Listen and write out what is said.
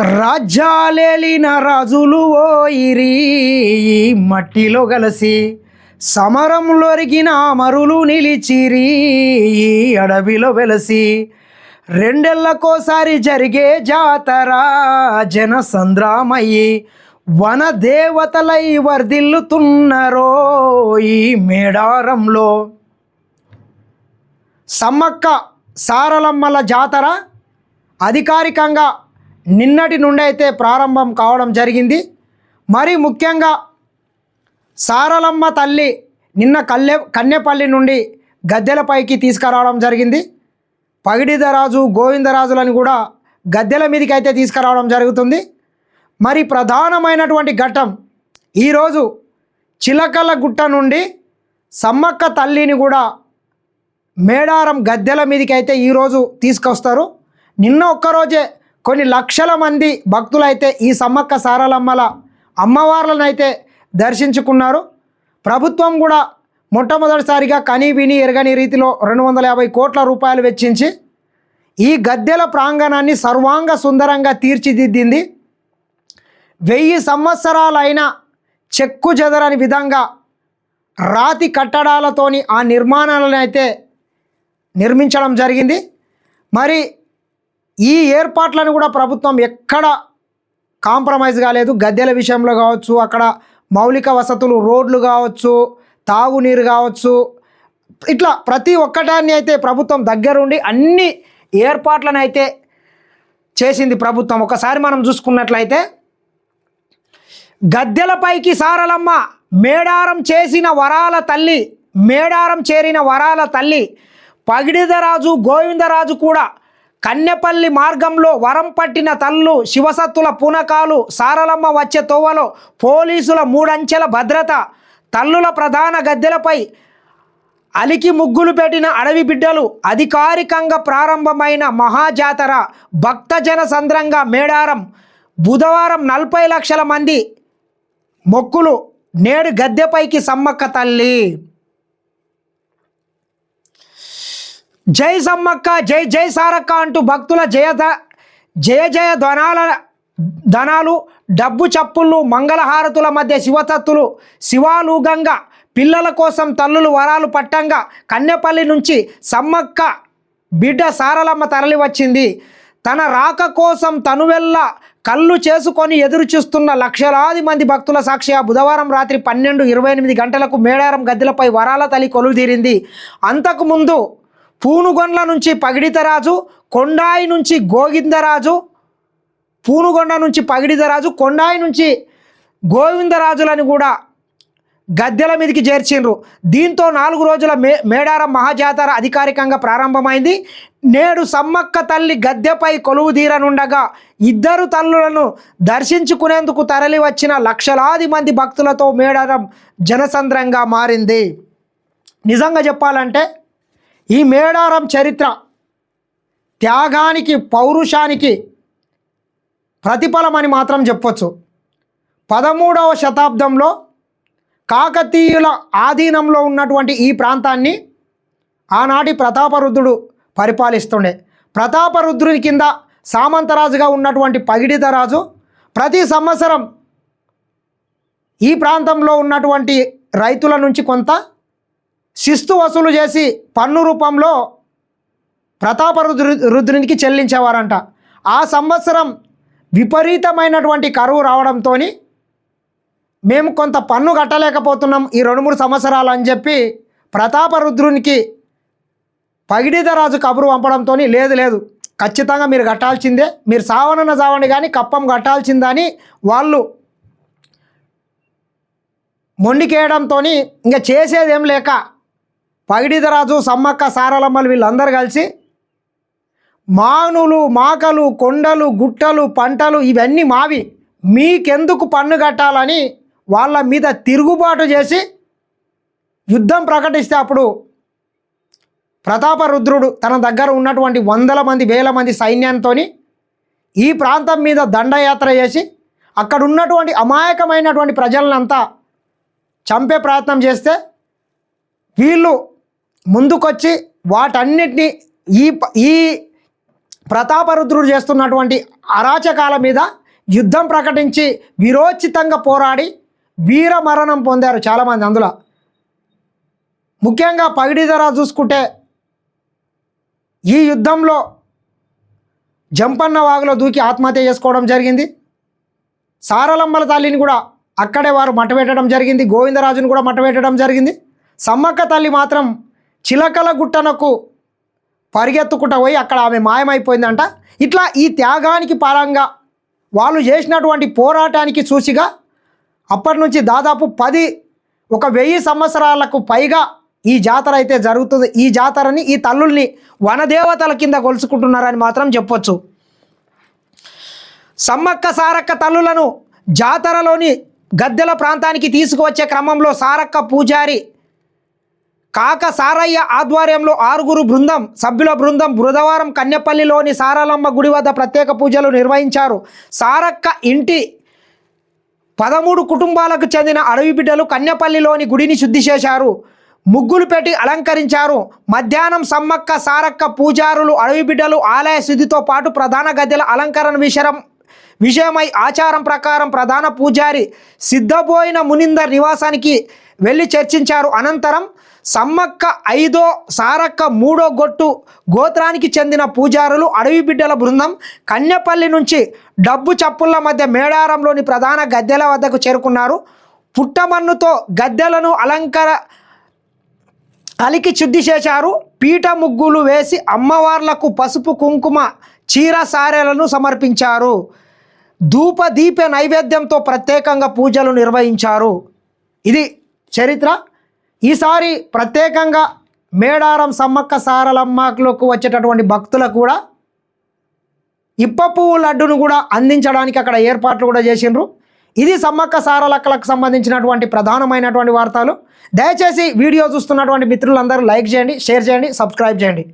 రాజ్యాలేలిన రాజులు ఓయిరి మట్టిలో కలిసి సమరంలోరిగిన అమరులు నిలిచిరి ఈ అడవిలో వెలసి రెండెళ్ళకోసారి జరిగే జాతర జన సంద్రామయ్యి వన దేవతలై వర్ధిల్లుతున్నరో ఈ మేడారంలో. సమ్మక్క సారలమ్మల జాతర అధికారికంగా నిన్నటి నుండి అయితే ప్రారంభం కావడం జరిగింది. మరి ముఖ్యంగా సారలమ్మ తల్లి నిన్న కల్లె కన్నెపల్లి నుండి గద్దెలపైకి తీసుకురావడం జరిగింది. పగిడిదరాజు గోవిందరాజులని కూడా గద్దెల మీదకి అయితే తీసుకురావడం జరుగుతుంది. మరి ప్రధానమైనటువంటి ఘట్టం ఈరోజు చిలకల గుట్ట నుండి సమ్మక్క తల్లిని కూడా మేడారం గద్దెల మీదకి అయితే ఈరోజు తీసుకొస్తారు. నిన్న ఒక్కరోజే కొన్ని లక్షల మంది భక్తులైతే ఈ సమ్మక్క సారలమ్మల అమ్మవార్లను అయితే దర్శించుకున్నారు. ప్రభుత్వం కూడా మొట్టమొదటిసారిగా కని విని ఎరగని రీతిలో రెండు వందల యాభై కోట్ల రూపాయలు వెచ్చించి ఈ గద్దెల ప్రాంగణాన్ని సర్వాంగ సుందరంగా తీర్చిదిద్దింది. వెయ్యి సంవత్సరాలైన చెక్కు చెదరని విధంగా రాతి కట్టడాలతోని ఆ నిర్మాణాలను అయితే నిర్మించడం జరిగింది. మరి ఈ ఏర్పాట్లను కూడా ప్రభుత్వం ఎక్కడ కాంప్రమైజ్ కాలేదు. గద్దెల విషయంలో కావచ్చు అక్కడ మౌలిక వసతులు రోడ్లు కావచ్చు తాగునీరు కావచ్చు. ఇట్లా ప్రతి ఒక్కటాన్ని అయితే ప్రభుత్వం దగ్గరుండి అన్ని ఏర్పాట్లను అయితే చేసింది ప్రభుత్వం. ఒకసారి మనం చూసుకున్నట్లయితే గద్దెలపైకి సారలమ్మ మేడారం చేసిన వరాల తల్లి మేడారం చేరిన వరాల తల్లి పగిడిదరాజు గోవిందరాజు కూడా కన్నెపల్లి మార్గంలో వరం పట్టిన తల్లు శివసత్తుల పూనకాలు సారలమ్మ వచ్చే తోవలో పోలీసుల మూడంచెల భద్రత తల్లుల ప్రధాన గద్దెలపై అలికి ముగ్గులు పెట్టిన అడవి బిడ్డలు అధికారికంగా ప్రారంభమైన మహాజాతర భక్తజన సంద్రంగా మేడారం. బుధవారం నలభై లక్షల మంది మొక్కులు నేడు గద్దెపైకి సమ్మక్క తల్లి. జై సమ్మక్క జై జై సారక్క అంటూ భక్తుల జయ జయ జయ ధ్వనాల ధనాలు డబ్బు చప్పుళ్ళు మంగళహారతుల మధ్య శివతత్తులు శివాలుగంగా పిల్లల కోసం తల్లులు వరాలు పట్టంగా కన్నెపల్లి నుంచి సమ్మక్క బిడ్డ సారలమ్మ తరలి వచ్చింది తన రాక కోసం తనువెల్ల కళ్ళు చేసుకొని ఎదురుచూస్తున్న లక్షలాది మంది భక్తుల సాక్షిగా బుధవారం రాత్రి పన్నెండు ఇరవై ఎనిమిది గంటలకు మేడారం గద్దెలపై వరాల తల్లి కొలువుదీరింది. అంతకుముందు పూనుగొండ్ల నుంచి పగిడితరాజు కొండాయి నుంచి గోవిందరాజు పూనుగొండ నుంచి పగిడితరాజు కొండాయి నుంచి గోవిందరాజులని కూడా గద్దెల మీదకి చేర్చిండ్రు. దీంతో నాలుగు రోజుల మే మేడారం మహాజాతర అధికారికంగా ప్రారంభమైంది. నేడు సమ్మక్క తల్లి గద్దెపై కొలువు తీరనుండగా ఇద్దరు తల్లులను దర్శించుకునేందుకు తరలి వచ్చిన లక్షలాది మంది భక్తులతో మేడారం జనసంద్రంగా మారింది. నిజంగా చెప్పాలంటే ఈ మేడారం చరిత్ర త్యాగానికి పౌరుషానికి ప్రతిఫలమని మాత్రం చెప్పొచ్చు. పదమూడవ శతాబ్దంలో కాకతీయుల ఆధీనంలో ఉన్నటువంటి ఈ ప్రాంతాన్ని ఆనాటి ప్రతాపరుద్రుడు పరిపాలిస్తుండే. ప్రతాపరుద్రుని కింద సామంతరాజుగా ఉన్నటువంటి పగిడితరాజు ప్రతి సంవత్సరం ఈ ప్రాంతంలో ఉన్నటువంటి రైతుల నుంచి కొంత శిస్తు వసూలు చేసి పన్ను రూపంలో ప్రతాపరుద్రు రుద్రునికి చెల్లించేవారంట. ఆ సంవత్సరం విపరీతమైనటువంటి కరువు రావడంతో మేము కొంత పన్ను కట్టలేకపోతున్నాం ఈ రెండు మూడు సంవత్సరాలు అని చెప్పి ప్రతాపరుద్రునికి పగిడిదరాజు కబురు పంపడంతో లేదు లేదు. ఖచ్చితంగా మీరు కట్టాల్సిందే. మీరు సావనన్న సావండి కానీ కప్పం కట్టాల్సిందని వాళ్ళు మొండికేయడంతో ఇంకా చేసేదేం లేక పగిడిదరాజు సమ్మక్క సారలమ్మలు వీళ్ళందరూ కలిసి మానులు మాకలు కొండలు గుట్టలు పంటలు ఇవన్నీ మావి. మీకెందుకు పన్ను కట్టాలని వాళ్ళ మీద తిరుగుబాటు చేసి యుద్ధం ప్రకటిస్తే అప్పుడు ప్రతాపరుద్రుడు తన దగ్గర ఉన్నటువంటి వందల మంది వేల మంది సైన్యంతో ఈ ప్రాంతం మీద దండయాత్ర చేసి అక్కడ ఉన్నటువంటి అమాయకమైనటువంటి ప్రజలనంతా చంపే ప్రయత్నం చేస్తే వీళ్ళు ముందుకొచ్చి వాటన్నిటిని ఈ ఈ ప్రతాపరుద్రుడు చేస్తున్నటువంటి అరాచకాల మీద యుద్ధం ప్రకటించి విరోచితంగా పోరాడి వీర మరణం పొందారు చాలామంది. అందులో ముఖ్యంగా పగిడిధర చూసుకుంటే ఈ యుద్ధంలో జంపన్న వాగులో దూకి ఆత్మహత్య చేసుకోవడం జరిగింది. సారలమ్మల తల్లిని కూడా అక్కడే వారు మట్టబెట్టడం జరిగింది. గోవిందరాజును కూడా మట్టబెట్టడం జరిగింది. సమ్మక్క తల్లి మాత్రం చిలకల గుట్టనకు పరిగెత్తుకుంటూ పోయి అక్కడ ఆమె మాయమైపోయిందంట. ఇట్లా ఈ త్యాగానికి పరంగా వాళ్ళు చేసినటువంటి పోరాటానికి చూసిగా అప్పటి నుంచి దాదాపు పది ఒక వెయ్యి సంవత్సరాలకు పైగా ఈ జాతర అయితే జరుగుతుంది. ఈ జాతరని ఈ తల్లుల్ని వనదేవతల కింద కొలుసుకుంటున్నారని మాత్రం చెప్పొచ్చు. సమ్మక్క సారక్క తల్లులను జాతరలోని గద్దెల ప్రాంతానికి తీసుకువచ్చే క్రమంలో సారక్క పూజారి కాక సారయ్య ఆధ్వర్యంలో ఆరుగురు బృందం సభ్యుల బృందం బుధవారం కన్యపల్లిలోని సారలమ్మ గుడి వద్ద ప్రత్యేక పూజలు నిర్వహించారు. సారక్క ఇంటి పదమూడు కుటుంబాలకు చెందిన అడవి బిడ్డలు కన్యపల్లిలోని గుడిని శుద్ధి చేశారు. ముగ్గులు పెట్టి అలంకరించారు. మధ్యాహ్నం సమ్మక్క సారక్క పూజారులు అడవి బిడ్డలు ఆలయ శుద్ధితో పాటు ప్రధాన గద్దెల అలంకరణ విషయం విషయమై ఆచారం ప్రకారం ప్రధాన పూజారి సిద్ధబోయిన మునిందర్ నివాసానికి వెళ్ళి చర్చించారు. అనంతరం సమ్మక్క ఐదో సారక్క మూడో గొట్టు గోత్రానికి చెందిన పూజారులు అడవి బిడ్డల బృందం కన్యపల్లి నుంచి డబ్బు చప్పుల మధ్య మేడారంలోని ప్రధాన గద్దెల వద్దకు చేరుకున్నారు. పుట్టమన్నుతో గద్దెలను అలంకర అలికి శుద్ధి చేశారు. పీట ముగ్గులు వేసి అమ్మవార్లకు పసుపు కుంకుమ చీర సారెలను సమర్పించారు. ధూపదీప నైవేద్యంతో ప్రత్యేకంగా పూజలు నిర్వహించారు. ఇది చరిత్ర. ఈసారి ప్రత్యేకంగా మేడారం సమ్మక్క సారలమ్మలకు వచ్చేటటువంటి భక్తులకు కూడా ఇప్ప పువ్వు లడ్డును కూడా అందించడానికి అక్కడ ఏర్పాట్లు కూడా చేసిండ్రు. ఇది సమ్మక్క సారలక్కలకు సంబంధించినటువంటి ప్రధానమైనటువంటి వార్తలు. దయచేసి వీడియో చూస్తున్నటువంటి మిత్రులందరూ లైక్ చేయండి షేర్ చేయండి సబ్స్క్రైబ్ చేయండి.